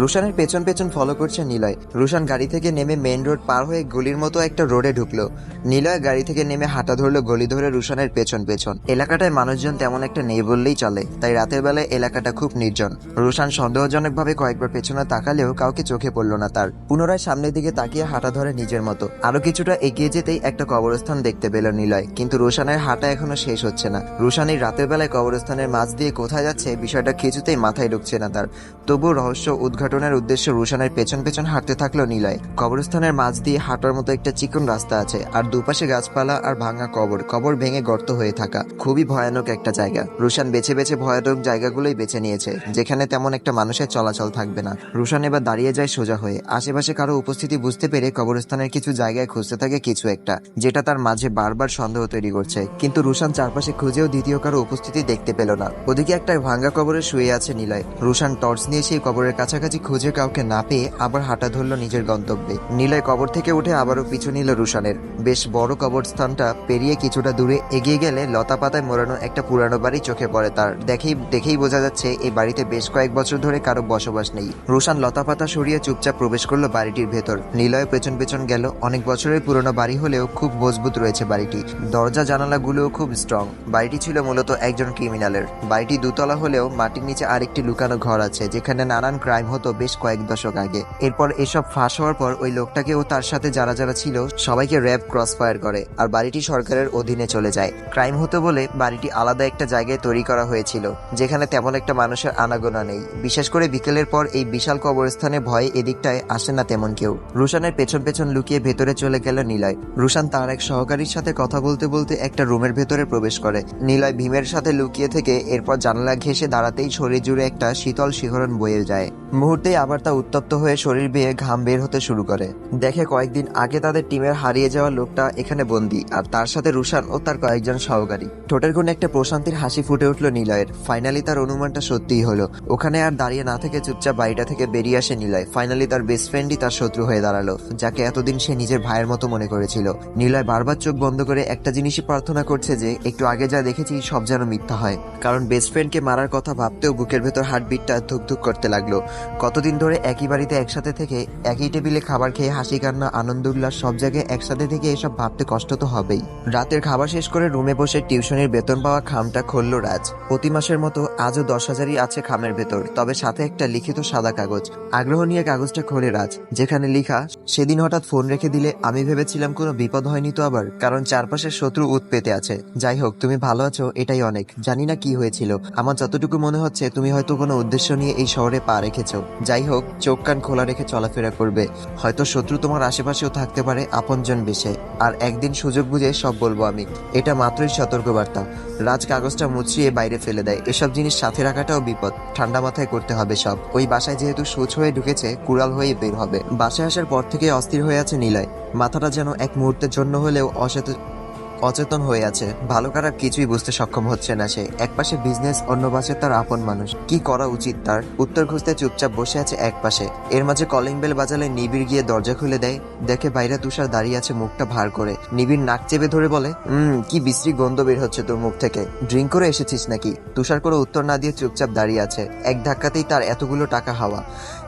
রুশানের পেছন পেছন ফলো করছে নিলয়। রুশান গাড়ি থেকে নেমে মেন রোড পার হয়ে গলির মতো একটা রোডে ঢুকলো। নিলয় গাড়ি থেকে নেমে হাঁটা ধরলো গলি ধরে রুশানের পেছন পেছন। এলাকাটায় মানুষজন তেমন একটা নেই বললেই চলে, তাই রাতের বেলায় এলাকাটা খুব নির্জন। রুশান সন্দেহজনকভাবে কয়েকবার পেছনে তাকালেও কাউকে চোখে পড়ল না তার। পুনরায় সামনের দিকে তাকিয়ে হাঁটা ধরে নিজের মতো। আরও কিছুটা এগিয়ে যেতেই একটা কবরস্থান দেখতে পেল নিলয়, কিন্তু রুশানের হাঁটা এখনও শেষ হচ্ছে না। রুশান এই রাতের বেলায় কবরস্থানের মাঝ দিয়ে কোথায় যাচ্ছে বিষয়টা কিছুতেই মাথায় ঢুকছে না তার। তবু রহস্য উদ্ঘাটনের উদ্দেশ্যে রুশানের পেছন পেছন হাঁটতে থাকল নিলয়। কবরস্থানের মাঝ দিয়ে হাঁটার মতো একটা চিকন রাস্তা আছে, আর দুপাশে গাছপালা আর ভাঙা কবর। কবর ভেঙে গর্ত হয়ে থাকা। খুবই ভয়ানক একটা জায়গা। রুশান বেছে বেছে ভয়ানক জায়গাগুলোই বেছে নিয়েছে, যেখানে তেমন একটা মানুষের চলাচল থাকবে না। রুশান এবার দাঁড়িয়ে যায় সোজা হয়ে। আশেপাশে কারও উপস্থিতি বুঝতে পেরে কবরস্থানের কিছু জায়গায় খুঁজতে থাকে কিছু একটা, যেটা তার মাঝে বারবার সন্দেহ তৈরি করছে। কিন্তু রুশান চারপাশে খুঁজেও দ্বিতীয় কারও উপস্থিতি দেখতে পেল না। ওদিকে একটা ভাঙ্গা কবরে শুয়ে আছে নিলয়। রুশান টর্চ নিয়ে সেই কবরের কাছাকাছি খুঁজে কাউকে না পেয়ে আবার হাঁটা ধরলো নিজের গন্তব্যে। নিলয় কবর থেকে উঠে আবারও পিছু নিল রুশানের। বেশ বড় কবরস্থানটা পেরিয়ে কিছুটা দূরে এগিয়ে গেলে লতা পাতায় মোড়ানো একটা পুরানো বাড়ি চোখে পড়ে তার। দেখেই দেখেই বোঝা যাচ্ছে এই বাড়িতে বেশ কয়েক বছর ধরে কারও বসবাস নেই। রুশান লতা পাতা সরিয়ে চুপচাপ প্রবেশ করল বাড়িটির ভেতর। নিলয় পেছন পেছন গেল অনেক বছরের পুরনো বাড়ি হলেও খুব মজবুত রয়েছে বাড়িটি। দরজা জানালাগুলোও খুব স্ট্রং বাড়িটি ছিল মূলত একজন ক্রিমিনালের। বাড়িটি দুতলা হলেও মাটির নিচে আরেকটি লুকানো ঘর আছে, যেখানে নানান ক্রাইম হতো বেশ কয়েক দশক আগে। এরপর এসব ফাঁস হওয়ার পর ওই লোকটাকে ও তার সাথে যারা যারা ছিল, সবাইকে র্যাব ক্রস ফায়ার করে আর বাড়িটি সরকারের অধীনে চলে যায়। ক্রাইম হতো বলে বাড়িটি আলাদা একটা জায়গায় তৈরি করা হয়েছিল, যেখানে তেমন একটা মানুষের আনাগোনা নেই। বিশেষ করে বিকেলের পর এই বিশাল কবরস্থানে ভয়ে এদিকটায় আসে না তেমন কেউ। রুশানের পেছন পেছন লুকিয়ে ভেতরে চলে গেল নিলয়। রুশান তার এক সহকারীর সাথে কথা বলতে বলতে একটা রুমের ভেতরে প্রবেশ করে। নিলয় ভীমের সাথে লুকিয়ে থেকে এরপর জানালা ঘেঁষে দাঁড়াতেই শরীর জুড়ে একটা শীতল শিহরণ বয়ে যায়। মুহূর্তেই আবার তা উত্তপ্ত হয়ে শরীর বেয়ে ঘাম বের হতে শুরু করে। দেখে কয়েকদিন আগে তাদের টিমের হারিয়ে যাওয়া লোকটা এখানে বন্দি, আর তার সাথে রুশান ও তার কয়েকজন সহকারী। ঠোঁটের কোণে একটা প্রশান্তির হাসি ফুটে উঠল নিলয়ের। ফাইনালি তার অনুমানটা সত্যিই হলো। ওখানে আর দাঁড়িয়ে না থেকে চুপচাপ বাড়িটা থেকে বেরিয়ে আসে নিলয়। ফাইনালি তার বেস্ট ফ্রেন্ডই তার শত্রু হয়ে দাঁড়াল, যাকে এতদিন সে নিজের ভাইয়ের মতো মনে করেছিল। নিলয় বারবার চোখ বন্ধ করে একটা জিনিসই প্রার্থনা করছে যে, একটু আগে যা দেখেছি সব যেন মিথ্যা হয়। কারণ বেস্ট ফ্রেন্ডকে মারার কথা ভাবতেও বুকের ভেতর হার্টবিটটা ধুকধুক করতে লাগল। কতদিন ধরে একই বাড়িতে একসাথে থেকে একই টেবিলে খাবার খেয়ে হাসি কান্না, আনন্দ, উল্লাস সব জায়গায় একসাথে থেকে এসব ভাবতে কষ্ট তো হবেই। রাতের খাবার শেষ করে রুমে বসে টিউশনের বেতন পাওয়া খামটা খুলল রাজ। প্রতি মাসের মতো আজও দশ হাজারই আছে খামের ভেতর, তবে সাথে একটা লিখিত সাদা কাগজ। আগ্রহ নিয়ে কাগজটা খোলে রাজ, যেখানে লিখা, সেদিন হঠাৎ ফোন রেখে দিলে আমি ভেবেছিলাম কোনো বিপদ হয়নি তো আবার, কারণ চারপাশের শত্রু উৎ পেতে আছে। যাই হোক, তুমি ভালো আছো, এটাই অনেক। জানি না কি হয়েছিল। আমার যতটুকু মনে হচ্ছে, তুমি হয়তো কোনো উদ্দেশ্য নিয়ে এই শহরে পা রেখেছো। যাই হোক, চোখ কান খোলা রেখে চলাফেরা করবে। হয়তো শত্রু তোমার আশেপাশেও থাকতে পারে আপনজন বেশে। আর একদিন সুযোগ বুঝে সব বলব আমি। এটা মাত্রই সতর্কবার্তা। রাজ কাগজটা মুছিয়ে বাইরে ফেলে দেয়। এসব জিনিস সাথে রাখাটাও বিপদ। ঠান্ডা মাথায় করতে হবে সব। ওই বাসায় যেহেতু সুচ হয়ে ঢুকেছে, কুড়াল হয়ে বের হবে। বাসায় আসার পর থেকে অস্থির হয়ে আছে নিলয়। মাথাটা যেন এক মুহূর্তের জন্য হলেও অসচেতন অচেতন হয়ে আছে। ভালো খারাপ কিছুই বুঝতে সক্ষম হচ্ছে না সে। একপাশে বিজনেস অন্য পাশে তার আপন মানুষ। কি করা উচিত তার? উত্তর খুঁজতে চুপচাপ বসে আছে এক পাশে এর মাঝে কলিং বেল বাজালে নিবিড় গিয়ে দরজা খুলে দেয়। দেখে বাইরে তুষার দাঁড়িয়ে আছে মুখটা ভার করে। নিবিড় নাক চেপে ধরে বলে হুম কি বিশ্রী গন্ধ বের হচ্ছে তোর মুখ থেকে। ড্রিঙ্ক করে এসেছিস নাকি? তুষার করে উত্তর না দিয়ে চুপচাপ দাঁড়িয়ে আছে। এক ধাক্কাতেই তার এতগুলো টাকা হাওয়া।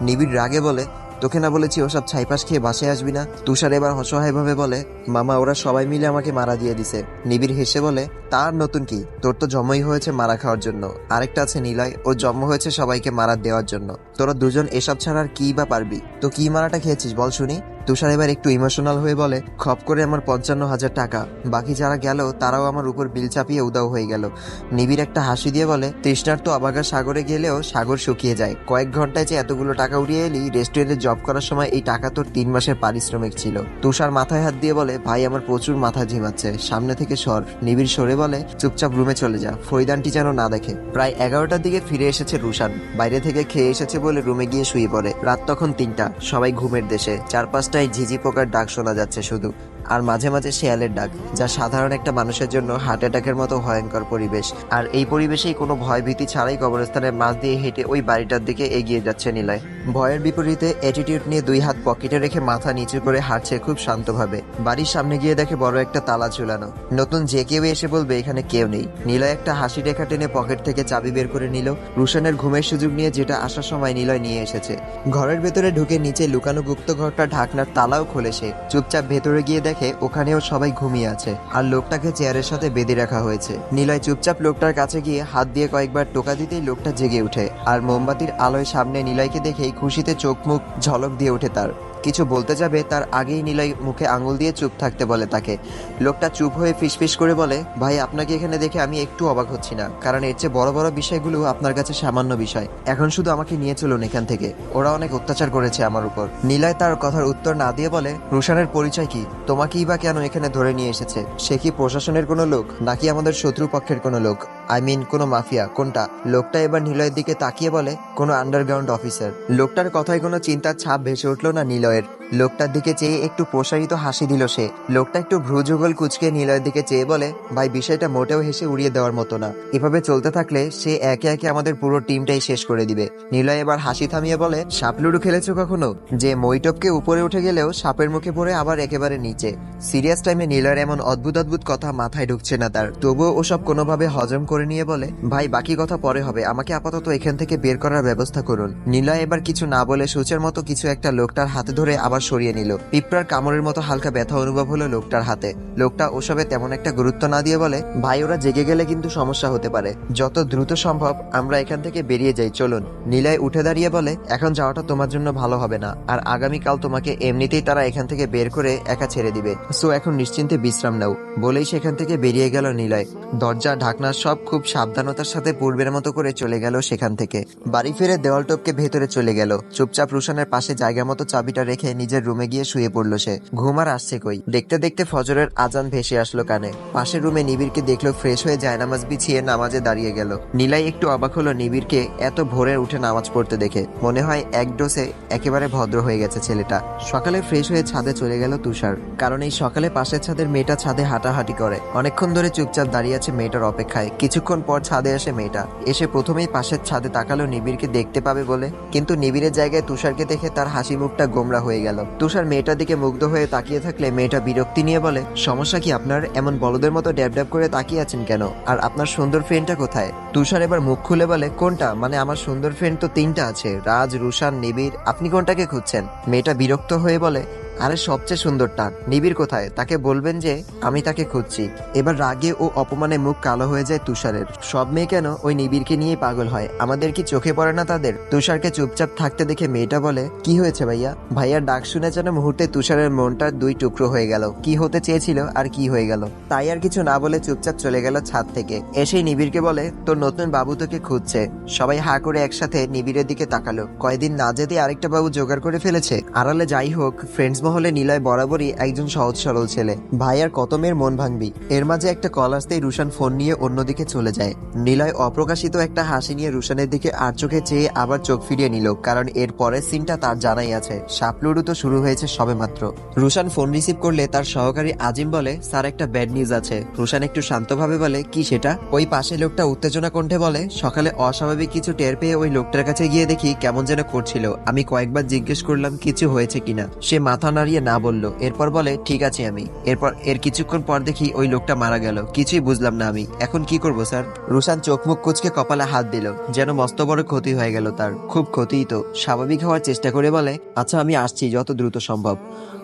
নিবিড় রাগে বলে তোকে না বলেছি ওসব ছাইপাশ খেয়ে বাসে আসবি না? তুষার এবার অসহায়ভাবে বলে, মামা, ওরা সবাই মিলে আমাকে মারা দিয়ে দিছে। নিবিড় হেসে বলে, তার নতুন কি? তোর তো জন্মই হয়েছে মারা খাওয়ার জন্য। আরেকটা আছে নিলয়, ও জন্ম হয়েছে সবাইকে মারা দেওয়ার জন্য। তোরা দুজন এসব ছাড়া আর কি বা পারবি? তো কি মারাটা খেয়েছিস বল শুনি? তুষার এবার একটু ইমোশনাল হয়ে বলে, খপ করে আমার পঞ্চান্ন হাজার টাকা। বাকি যারা গেল, তারাও আমার উপর বিল চাপিয়ে উদাও হয়ে গেল। নিবিড় একটা হাসি দিয়ে বলে তৃষ্ণার তো আবাগা সাগরে গেলেও সাগর শুকিয়ে যায়। কয়েক ঘন্টায় যে এতগুলো টাকা উড়িয়ে এলি রেস্টুরেন্টে জব করার সময় এই টাকা তোর তিন মাসের পারিশ্রমিক ছিল। তুষার মাথায় হাত দিয়ে বলে, ভাই, আমার প্রচুর মাথা ঝিমাচ্ছে সামনে থেকে সর। নিবিড় সরে বলে, চুপচাপ রুমে চলে যা। ফরিদানটি যেন না দেখে। প্রায় এগারোটার দিকে ফিরে এসেছে রুশান। বাইরে থেকে খেয়ে এসেছে বলে রুমে গিয়ে শুয়ে পড়ে। রাত তখন তিনটা। সবাই ঘুমের দেশে। চারপাশটায় ঝিঝি পোকার ডাক শোনা যাচ্ছে শুধু। আর মাঝে মাঝে শেয়ালের ডাক, যা সাধারণ একটা মানুষের জন্য হার্ট অ্যাটাকের মতো ভয়ঙ্কর পরিবেশ। আর এই পরিবেশেই কোনো ভয় ভীতি ছাড়াই কবরস্থানের মাঝ দিয়ে হেঁটে ওই বাড়িটার দিকে এগিয়ে যাচ্ছে নিলয়। ভয়ের বিপরীতে অ্যাটিটিউড নিয়ে দুই হাত পকেটে রেখে মাথা নিচু করে হাঁটছে খুব শান্তভাবে। বাড়ির সামনে গিয়ে দেখে বড় একটা তালা ঝুলানো। নতুন যে কেউ এসে বলবে, এখানে কেউ নেই। নিলয় একটা হাসি রেখা টেনে পকেট থেকে চাবি বের করে নিল। রুশানের ঘুমের সুযোগ নিয়ে যেটা আসার সময় নিলয় নিয়ে এসেছে। ঘরের ভেতরে ঢুকে নিচে লুকানো গুপ্ত ঘরটা ঢাকনার তালাও খোলে সে। চুপচাপ ভেতরে গিয়ে দেখে ওখানেও সবাই ঘুমিয়ে আছে। আর লোকটাকে চেয়ারের সাথে বেঁধে রাখা হয়েছে। নিলয় চুপচাপ লোকটার কাছে গিয়ে হাত দিয়ে কয়েকবার টোকা দিতেই লোকটা জেগে ওঠে। আর মোমবাতির আলোয় সামনে নিলয়কে দেখেই খুশিতে চোখ মুখ ঝলক দিয়ে ওঠে তার। কিছু বলতে যাবে, তার আগেই নিলয় মুখে আঙুল দিয়ে চুপ থাকতে বলে তাকে। লোকটা চুপ হয়ে ফিসফিস করে বলে, ভাই, আপনাকে এখানে দেখে আমি একটু অবাক হচ্ছি না, কারণ এর চেয়ে বড় বড় বিষয়গুলো আপনার কাছে সামান্য বিষয়। এখন শুধু আমাকে নিয়ে চলুন এখান থেকে। ওরা অনেক অত্যাচার করেছে আমার উপর। নিলয় তার কথার উত্তর না দিয়ে বলে, রুশানের পরিচয় কি? তোমাকেই বা কেন এখানে ধরে নিয়ে এসেছে? সে কি প্রশাসনের কোনো লোক? নাকি আমাদের শত্রুপক্ষের কোনো লোক? আই মিন কোনো মাফিয়া, কোনটা? লোকটা এবার নিলয়ের দিকে তাকিয়ে বলে, কোনো আন্ডারগ্রাউন্ড অফিসার লোকটার কথায় কোনো চিন্তার ছাপ ভেসে উঠল না নিলয়ের। লোকটার দিকে চেয়ে একটু প্রসারিত হাসি দিল সে। লোকটা একটু ভ্রুযুগল কুচকে নিলয়ের দিকে চেয়ে বলে, ভাই, বিষয়টা মোটেও হেসে উড়িয়ে দেওয়ার মতো না। এভাবে চলতে থাকলে সে একে একে আমাদের পুরো টিমটাই শেষ করে দিবে। নিলয় এবার হাসি থামিয়ে বলে, সাপ লুডু খেলেছো কখনো? যে মইটপকে উপরে উঠে গেলেও সাপের মুখে পড়ে আবার একেবারে নিচে। সিরিয়াস টাইমে নিলয়ের এমন অদ্ভুত অদ্ভুত কথা মাথায় ঢুকছে না তার। তবুও ওসব কোনোভাবে হজম করে নিয়ে বলে, ভাই, বাকি কথা পরে হবে। আমাকে আপাতত এখান থেকে বের করার ব্যবস্থা করুন। নিলয় এবার কিছু না বলে সূচের মতো কিছু একটা লোকটার হাতে ধরে আবার সরিয়ে নিল। পিঁপড়ার কামড়ের মতো হালকা ব্যথা অনুভব হলো লোকটার হাতে। লোকটা ওসবে তেমন একটা গুরুত্ব না দিয়ে বলে, ভাই, ওরা জেগে গেলে কিন্তু সমস্যা হতে পারে। যত দ্রুত সম্ভব আমরা এখান থেকে বেরিয়ে যাই, চলুন। নিলয় উঠে দাঁড়িয়ে বলে, এখন যাওয়াটা তোমার জন্য ভালো হবে না। আর আগামীকাল তোমাকে এমনিতেই তারা এখান থেকে বের করে একা ছেড়ে দিবে। সো এখন নিশ্চিন্তে বিশ্রাম নাও। বলেই সেখান থেকে বেরিয়ে গেল নিলয়। দরজা, ঢাকনা সব খুব সাবধানতার সাথে পূর্বের মতো করে চলে গেল সেখান থেকে। বাড়ি ফিরে দেওয়াল টপকে ভেতরে চলে গেল। চুপচাপ রুশানের পাশে জায়গা মতো চাবিটা রেখে নিজের রুমে গিয়ে শুয়ে পড়ল সে। ঘুম আর আসছে কই? দেখতে দেখতে ফজরের আজান ভেসে আসলো কানে। পাশের রুমে নিবিড়কে দেখল ফ্রেশ হয়ে জায়নামাজ বিছিয়ে নামাজে দাঁড়িয়ে গেল। নীলাই একটু অবাক হলো নিবিড়কে এত ভোরে উঠে নামাজ পড়তে দেখে। মনে হয় এক ডোসে একেবারে ভদ্র হয়ে গেছে ছেলেটা। সকালে ফ্রেশ হয়ে ছাদে চলে গেল তুষার। কারণ এই সকালে পাশের ছাদের মেয়েটা ছাদে হাঁটাহাঁটি করে। অনেকক্ষণ ধরে চুপচাপ দাঁড়িয়ে আছে মেয়েটার অপেক্ষায়। কিছুক্ষণ পর ছাদে আসে মেয়েটা। এসে প্রথমেই পাশের ছাদে তাকালো নিবিড়কে দেখতে পাবে বলে। কিন্তু নিবিড়ের জায়গায় তুষারকে দেখে তার হাসি মুখটা গোমরা হয়ে গেল তুষার মেয়েটার দিকে মুগ্ধ হয়ে তাকিয়ে থাকলে মেয়েটা বিরক্তি নিয়ে বলে, সমস্যা কি আপনার? এমন বলদের মতো ড্যাব ড্যাব করে তাকিয়ে আছেন কেন? আর আপনার সুন্দর ফ্রেন্ডটা কোথায়? তুষার এবার মুখ খুলে বলে, কোনটা? মানে আমার সুন্দর ফ্রেন্ড তো তিনটা আছে, রাজ, রুশান, নিবিড়। আপনি কোনটাকে খুঁজছেন? মেয়েটা বিরক্ত হয়ে বলে আরে সবচেয়ে সুন্দরটা, নিবিড় কোথায়? তাকে বলবেন যে, আমি তাকে খুঁজছি। এবার রাগে ও অপমানে মুখ কালো হয়ে যায় তুষারের। সব মেয়ে কেন ওই নিবিড়কে নিয়ে পাগল হয়? আমাদের কি চোখে পড়ে না তাদের? তুষারকে চুপচাপ থাকতে দেখে মেয়েটা বলে, কি হয়েছে ভাইয়া? ভাইয়ার ডাক শুনে যেন মুহূর্তে তুষারের মনটা দুই টুকরো হয়ে গেল। কি হতে চেয়েছিল আর কি হয়ে গেল? তাই আর কিছু না বলে চুপচাপ চলে গেল ছাদ থেকে। এসেই নিবিড়কে বলে, তোর নতুন বাবু তোকে খুঁজছে। সবাই হা করে একসাথে নিবিড়ের দিকে তাকালো। কয়দিন না যেতে আরেকটা বাবু জোগাড় করে ফেলেছে। আড়ালে যাই হোক ফ্রেন্ডস মহলে নিলয় বরাবরই একজন সহজ সরল ছেলে। ভাই আর কত মেয়ের মন ভাঙবি। এর মাঝে একটা কল আসতেই রুশান ফোন নিয়ে অন্যদিকে চলে যায়। নিলয় অপ্রকাশিত একটা হাসি নিয়ে রুশানের দিকে আর চোখে চেয়ে আবার চোখ ফিরিয়ে নিল, কারণ এর পরের সিনটা তার জানাই আছে। সাপলুডু তো শুরু হয়েছে সবে মাত্র রুশান ফোন রিসিভ করলে তার সহকারী আজিম বলে, স্যার, একটা ব্যাড নিউজ আছে। রুশান একটু শান্তভাবে বলে, কি সেটা? ওই পাশে লোকটা উত্তেজনা কণ্ঠে বলে, সকালে অস্বাভাবিক কিছু টের পেয়ে ওই লোকটার কাছে গিয়ে দেখি কেমন যেন করছিল। আমি কয়েকবার জিজ্ঞেস করলাম, কিছু হয়েছে কিনা? সে মাথা নাড়িয়ে না বলল, এরপর বলে, ঠিক আছে আমি। এরপর, এর কিছুক্ষণ পর দেখি ওই লোকটা মারা গেল। কিছুই বুঝলাম না আমি। এখন কি করব, স্যার? রুশান চোখ মুখ কুচকে কপালে হাত দিল। যেন মস্ত বড় ক্ষতি হয়ে গেল তার। খুব ক্ষতিই তো। স্বাভাবিক হওয়ার চেষ্টা করে বলে আচ্ছা আমি আসছি যত দ্রুত সম্ভব।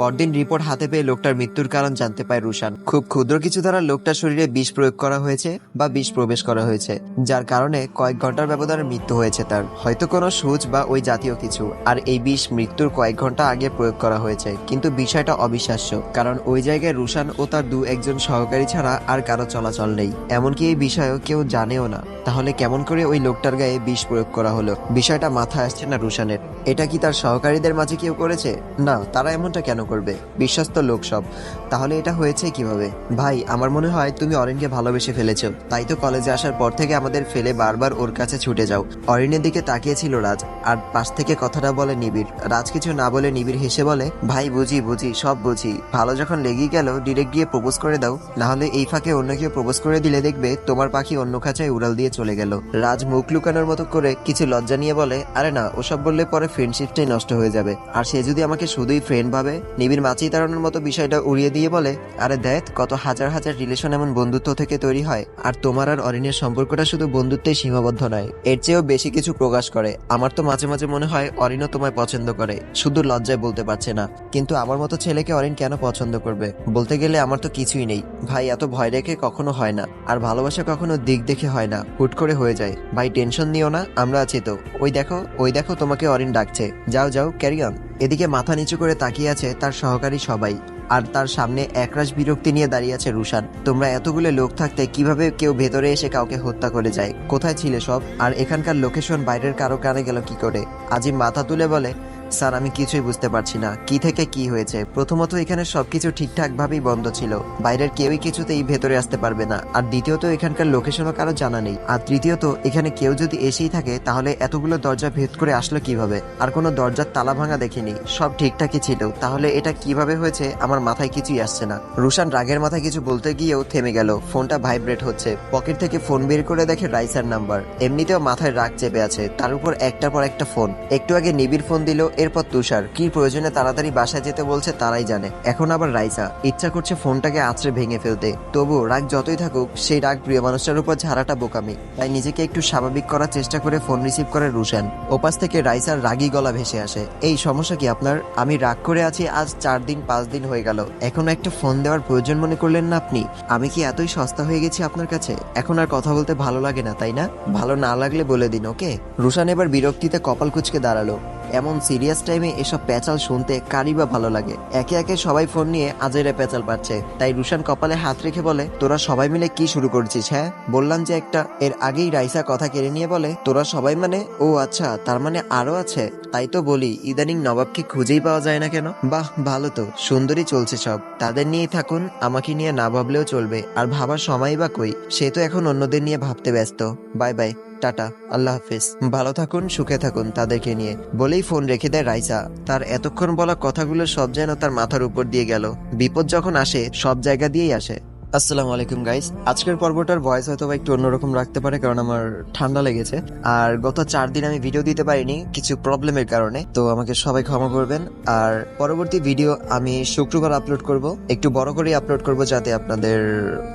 পরদিন রিপোর্ট হাতে পেয়ে লোকটার মৃত্যুর কারণ জানতে পায় রুশান। খুব ক্ষুদ্র কিছু দ্বারা লোকটার শরীরে বিষ প্রয়োগ করা হয়েছে বা বিষ প্রবেশ করা হয়েছে, যার কারণে কয়েক ঘণ্টার ব্যবধানে মৃত্যু হয়েছে তার। হয়তো কোনো সুচ বা ওই জাতীয় কিছু, আর এই বিষ মৃত্যুর কয়েক ঘণ্টা আগে প্রয়োগ করা হয়েছে, কিন্তু বিষয়টা অবিশ্বাস্য, কারণ ওই জায়গায় রুশান ও তার দু একজন সহকারী ছাড়া আর কারও চলাচল নেই। এমনকি এই বিষয়েও কেউ জানেও না। তাহলে কেমন করে ওই লোকটার গায়ে বিষ প্রয়োগ করা হলো? বিষয়টা মাথায় আসছে না রুশানের। এটা কি তার সহকারীদের মাঝে কেউ করেছে? না, তারা এমনটা কেন করবে? বিশ্বস্ত লোক সব। তাহলে এটা হয়েছে কীভাবে? ভাই, আমার মনে হয় তুমি অরিনকে ভালোবেসে ফেলেছো। তাই তো কলেজে আসার পর থেকে আমাদের ফেলে বারবার ওর কাছে ছুটে যাও। অরিনের দিকে তাকিয়েছিল রাজ, আর পাশ থেকে কথাটা বলে নিবিড়। রাজ কিছু না বলে নিবিড় হেসে বলে, ভাই, বুঝি বুঝি, সব বুঝি। ভালো যখন লেগেই গেল ডিরেক্ট গিয়ে প্রপোজ করে দাও। না হলে এই ফাঁকে অন্য কেউ প্রপোজ করে দিলে দেখবে তোমার পাখি অন্য খাঁচায় উড়াল দিয়ে চলে গেল। রাজ মুখ লুকানোর মতো করে কিছু লজ্জা নিয়ে বলে, আরে না, ওসব বললে পরে ফ্রেন্ডশিপটাই নষ্ট হয়ে যাবে। আর সে যদি আমাকে শুধুই ফ্রেন্ড ভাবে, নিবিড় মাছি তাড়ানোর মতো বিষয়টা উড়িয়ে দিয়ে বলে, আরে দেখ, কত হাজার হাজার রিলেশন এমন বন্ধুত্ব থেকে তৈরি হয়, আর তোমার আর অরিনের সম্পর্কটা শুধু বন্ধুত্বেই সীমাবদ্ধ নয়, এর চেয়েও বেশি কিছু প্রকাশ করে। আমার তো মাঝে মাঝে মনে হয় অরিনও তোমায় পছন্দ করে, শুধু লজ্জায় বলতে পারছে না। কিন্তু আমার মতো ছেলেকে অরিন কেন পছন্দ করবে? বলতে গেলে আমার তো কিছুই নেই। ভাই, এত ভয় রেখে কখনো হয় না, আর ভালোবাসা কখনো দিক দেখে হয় না, হুট করে হয়ে যায়। ভাই, টেনশন নিও না, আমরা আছি তো। ওই দেখো ওই দেখো তোমাকে অরিন ডাকছে যাও যাও ক্যারি অন এদিকে মাথা নিচু করে তাকিয়ে আছে তার সহকারী সবাই। আর তার সামনে একরাশ বিরক্তি নিয়ে দাঁড়িয়ে আছে রুশান। তোমরা এতগুলো লোক থাকতে কীভাবে কেউ ভেতরে এসে কাউকে হত্যা করে যায়? কোথায় ছিলে সব? আর এখানকার লোকেশন বাইরের কারও কানে গেল কি করে? আজিম মাথা তুলে বলে স্যার, আমি কিছুই বুঝতে পারছি না। কি থেকে কি হয়েছে? প্রথমত এখানে সবকিছু ঠিকঠাক ভাবেই বন্ধ ছিল। বাইরের কেউই কিছুতেই ভেতরে আসতে পারবে না। আর দ্বিতীয়ত, এখানকার লোকেশনও কারও জানা নেই। আর তৃতীয়ত, এখানে কেউ যদি এসেই থাকে, তাহলে এতগুলো দরজা ভেদ করে আসলো কীভাবে? আর কোনো দরজার তালা ভাঙা দেখিনি। সব ঠিকঠাকই ছিল। তাহলে এটা কীভাবে হয়েছে, আমার মাথায় কিছুই আসছে না। রুশান রাগের মাথায় কিছু বলতে গিয়েও থেমে গেল। ফোনটা ভাইব্রেট হচ্ছে। পকেট থেকে ফোন বের করে দেখে রাইসার নাম্বার। এমনিতেও মাথায় রাগ চেপে আছে। তার উপর একটার পর একটা ফোন। একটু আগে নিবিড় ফোন দিল এরপর তুষার, কি প্রয়োজনে তাড়াতাড়ি বাসায় যেতে বলছে তারাই জানে। এখন আবার রাইসা, ইচ্ছা করছে ফোনটাকে আছড়ে ভেঙে ফেলতে। তবু রাগ যতই থাকুক, সেই রাগ প্রিয় মানুষটার উপর ঝাড়াটা বোকামি। তাই নিজেকে একটু স্বাভাবিক করার চেষ্টা করে ফোন রিসিভ করে রুশান। ওপাশ থেকে রাইসার রাগী গলা ভেসে আসে। এই সমস্যা কি আপনার? আমি রাগ করে আছি, আজ চার দিন, পাঁচ দিন হয়ে গেল। এখনও একটা ফোন দেওয়ার প্রয়োজন মনে করলেন না আপনি? আমি কি এতই সস্তা হয়ে গেছি আপনার কাছে? এখন আর কথা বলতে ভালো লাগে না, তাই না? ভালো না লাগলে বলে দিন, ওকে? রুশান এবার বিরক্তিতে কপাল কুচকে দাঁড়াল। এমন সিরিয়াস টাইমে এসব প্যাচাল শুনতে কারই বা ভালো লাগে? একে একে সবাই ফোন নিয়ে আজেরে প্যাচাল পাচ্ছে। তাই রুশান কপালে হাত রেখে বলে, তোরা সবাই মিলে কি শুরু করছিস হ্যাঁ? বললাম যে একটা, এর আগেই রাইসা কথা কেড়ে নিয়ে বলে, তোরা সবাই মানে? ও আচ্ছা তার মানে আরও আছে? তাই তো বলি, ইদানিং নবাবকে খুঁজেই পাওয়া যায় না কেন? বাহ, ভালো তো সুন্দরী চলছে সব। তাদের নিয়েই থাকুন, আমাকে নিয়ে না ভাবলেও চলবে। আর ভাবার সময় বা কই? সে তো এখন অন্যদের নিয়ে ভাবতে ব্যস্ত। Bye bye. টাটা, আল্লাহ হাফেজ। ভালো থাকুন, সুখে থাকুন তাদেরকে নিয়ে। বলেই ফোন রেখে দেয় রাইসা। তার এতক্ষণ বলা কথাগুলো সব যেন তার মাথার উপর দিয়ে গেল। বিপদ যখন আসে, সব জায়গা দিয়েই আসে। আসসালামু আলাইকুম গাইস আজকের পর্বটার ভয়েস হয়তো বা একটু অন্যরকম রাখতে পারে, কারণ আমার ঠান্ডা লেগেছে। আর গত চার দিন আমি ভিডিও দিতে পারিনি কিছু প্রবলেমের কারণে, তো আমাকে সবাই ক্ষমা করবেন। আর পরবর্তী ভিডিও আমি শুক্রবার আপলোড করব, একটু বড় করে আপলোড করব যাতে আপনাদের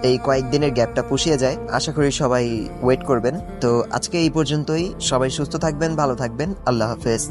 এই কয়েকদিনের গ্যাপটা পুষিয়ে যায়। আশা করি সবাই ওয়েট করবেন। তো আজকে এই পর্যন্তই। সবাই সুস্থ থাকবেন, ভালো থাকবেন। আল্লাহ হাফেজ।